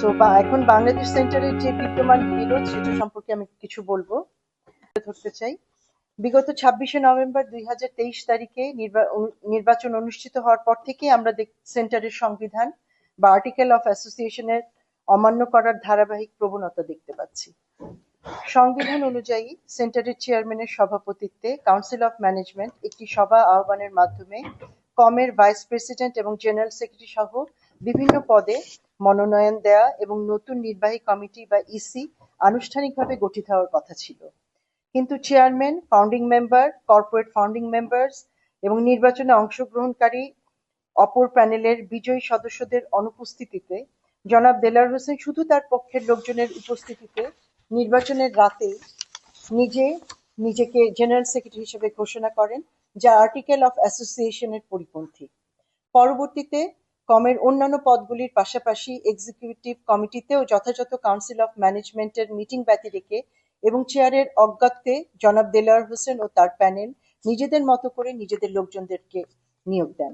So এখন বাংলাদেশ সেন্টারের যে বিদ্যমান বিরোধ, সেটা সম্পর্কে আমি কিছু বলব, ধরতে চাই। বিগত ছাব্বিশে নভেম্বর দুই হাজার তেইশ তারিখে নির্বাচন অনুষ্ঠিত হওয়ার পর থেকে আমরা সেন্টারের সংবিধান বা আর্টিকেল অফ অ্যাসোসিয়েশনের অমান্য করার ধারাবাহিক প্রবণতা দেখতে পাচ্ছি। সংবিধান অনুযায়ী সেন্টারের চেয়ারম্যানের সভাপতিত্বে কাউন্সিল অফ ম্যানেজমেন্ট একটি সভা আহ্বানের মাধ্যমে কমের ভাইস প্রেসিডেন্ট এবং জেনারেল সেক্রেটারি সহ বিভিন্ন পদে মনোনয়ন দেয়া এবং নতুন নির্বাহী কমিটি বা ইসি আনুষ্ঠানিকভাবে গঠিত হওয়ার কথা ছিল। কিন্তু chairman, founding member, corporate founding members এবং নির্বাচনে অংশগ্রহণকারী অপর প্যানেলের বিজয়ী সদস্যদের অনুপস্থিতিতে জনাব দেলার হোসেন শুধু তার পক্ষের লোকজনের উপস্থিতিতে নির্বাচনের রাতে নিজে নিজেকে জেনারেল সেক্রেটারি হিসেবে ঘোষণা করেন, যা আর্টিকেল অফ অ্যাসোসিয়েশনের পরিপন্থী। পরবর্তীতে কমের অন্যান্য পদগুলির পাশাপাশি এক্সিকিউটিভ কমিটিতেও যথাযথ কাউন্সিল অফ ম্যানেজমেন্টের মিটিং ব্যতি রেখে এবং চেয়ারের অজ্ঞাতে জনাব দেলার হোসেন ও তার প্যানেল নিজেদের মতো করে নিজেদের লোকজনদেরকে নিয়োগ দেন।